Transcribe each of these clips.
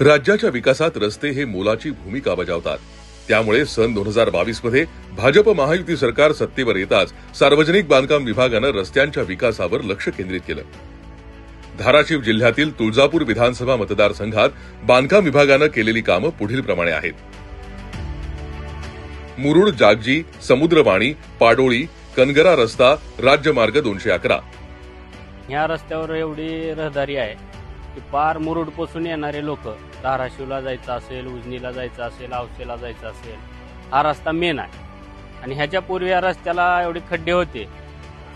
राज्याच्या विकासात रस्ते हे मोलाची भूमिका बजावतात. त्यामुळे सन दोन हजार बावीसमध्ये भाजप महायुती सरकार सत्तेवर येताच सार्वजनिक बांधकाम विभागानं रस्त्यांच्या विकासावर लक्ष केंद्रित केलं. धाराशिव जिल्ह्यातील तुळजापूर विधानसभा मतदारसंघात बांधकाम विभागानं केलेली कामं पुढील प्रमाणे आहेत. मुरुड जागजी समुद्रवाणी पाडोळी कनगरा रस्ता राज्यमार्ग दोनशे अकरा. या रस्त्यावर एवढी रहदारी आहे. की पार मुरुडपासून येणारे लोक धाराशिवला जायचं असेल उजनीला जायचं असेल औसेला जायचं असेल हा रस्ता मेन आहे. आणि ह्याच्या पूर्वी या रस्त्याला एवढे खड्डे होते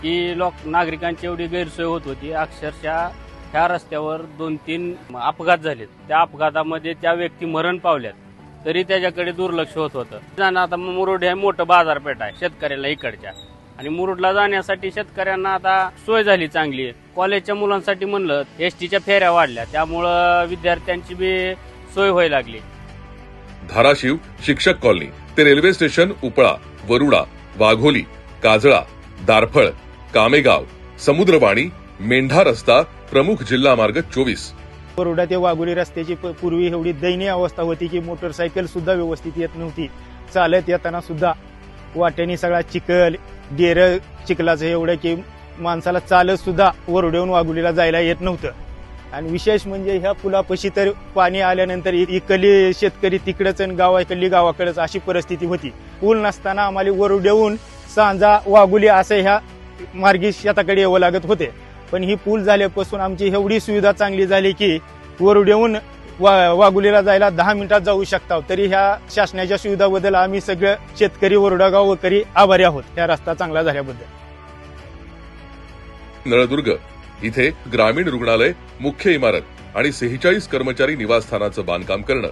की लोक नागरिकांची एवढी गैरसोय होत होती. अक्षरशः ह्या रस्त्यावर दोन तीन अपघात झालेत. त्या अपघातामध्ये त्या व्यक्ती मरण पावल्यात. तरी त्याच्याकडे दुर्लक्ष होत होतं. आता मुरुड हे मोठं बाजारपेठ आहे शेतकऱ्याला इकडच्या. आणि मुरुडला जाण्यासाठी शेतकऱ्यांना आता सोय झाली चांगली. कॉलेजच्या मुलांसाठी म्हणलं एस टीच्या फेऱ्या वाढल्या. त्यामुळं विद्यार्थ्यांची बी सोय व्हायला लागली. धाराशिव शिक्षक कॉलनी ते रेल्वे स्टेशन उपळा वरुडा वाघोली काजळा दारफळ कामेगाव समुद्रवाणी मेंढा रस्ता प्रमुख जिल्हा मार्ग चोवीस. बरोडा ते वाघोली रस्त्याची प- पूर्वी एवढी दयनीय अवस्था होती की मोटरसायकल सुद्धा व्यवस्थित येत नव्हती. चालत येताना सुद्धा वाट्याने सगळा चिखल डेर चिखलाचं एवढं की माणसाला चालत सुद्धा वरोड्याहून वाघोलीला जायला येत नव्हतं. आणि विशेष म्हणजे ह्या पुलापाशी तर पाणी आल्यानंतर इकडली शेतकरी तिकडंच आणि गावाकडली गावाकडंच गावाकडेच अशी परिस्थिती होती. पूल नसताना आम्हाला वरोड्याहून सांजा वागुली असं ह्या मार्गी शेताकडे यावं लागत होते. पण ही पूल झाल्यापासून आमची एवढी सुविधा चांगली झाली की वरुड्याहून वा वाघुलीला जायला दहा मिनिटात जाऊ शकता. तरी ह्या शासनाच्या सुविधाबद्दल आम्ही सगळं शेतकरी वरडागाव वकरी आभारी आहोत. ह्या रस्ता चांगला झाल्याबद्दल. नळदुर्ग. इथे ग्रामीण रुग्णालय मुख्य इमारत आणि सेहेचाळीस कर्मचारी निवासस्थानाचं बांधकाम करणं.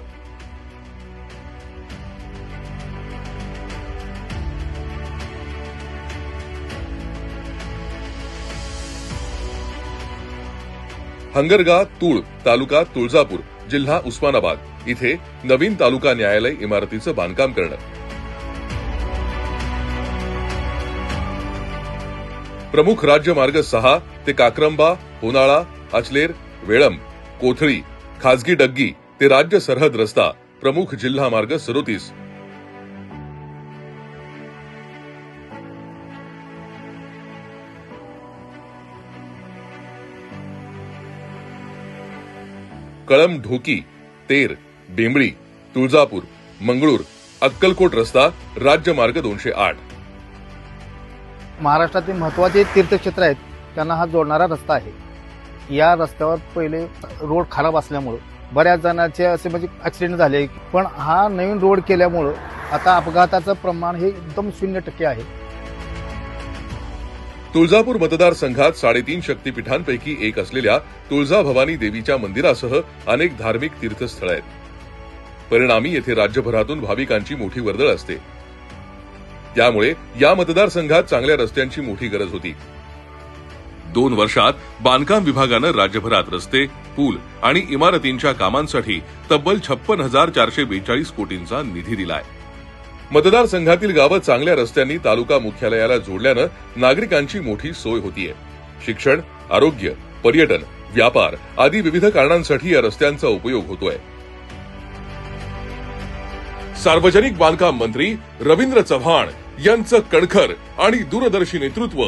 हंगरगा तूळ तालुका तुळजापूर. जिल्हा उस्मानाबाद. इथे नवीन तालुका न्यायालय इमारतीचं बांधकाम करणं प्रमुख राज्य मार्ग सहा ते काक्रंबा होनाळा अचलेर वेळम कोथळी खाजगी डग्गी ते राज्य सरहद रस्ता प्रमुख जिल्हा मार्ग सदोतीस. कळम ढोकी तेर बेंबळी तुळजापूर मंगळूर अक्कलकोट रस्ता राज्यमार्ग दोनशे आठ. महाराष्ट्रातील महत्त्वाचे तीर्थक्षेत्र आहेत त्यांना हा जोडणारा रस्ता आहे. या रस्त्यावर पहिले रोड खराब असल्यामुळं बऱ्याच जणांचे असे म्हणजे ऍक्सिडेंट झाले पण हा नवीन रोड केल्यामुळं आता अपघाताचं प्रमाण हे एकदम शून्य टक्के आहे. तुळजापूर मतदारसंघात साडेतीन शक्तीपीठांपैकी एक असलेल्या तुळजा भवानी देवीच्या मंदिरासह अनेक धार्मिक तीर्थस्थळ आहेत. परिणामी येथे राज्यभरातून भाविकांची मोठी वर्दळ असते. त्यामुळे या मतदारसंघात चांगल्या रस्त्यांची मोठी गरज होती. दोन वर्षात बांधकाम विभागानं राज्यभरात रस्ते पूल आणि इमारतींच्या कामांसाठी तब्बल छप्पन हजार चारशे बेचाळीस कोटींचा निधी दिलाय. मतदारसंघातील गावं चांगल्या रस्त्यांनी तालुका मुख्यालयाला जोडल्यानं नागरिकांची मोठी सोय होतीये. शिक्षण आरोग्य पर्यटन व्यापार आदी विविध कारणांसाठी या रस्त्यांचा उपयोग होतोय. सार्वजनिक बांधकाम मंत्री रवींद्र चव्हाण यांचं कणखर आणि दूरदर्शी नेतृत्व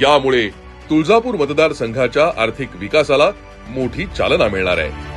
यामुळे तुळजापूर मतदारसंघाच्या आर्थिक विकासाला मोठी चालना मिळणार आहे.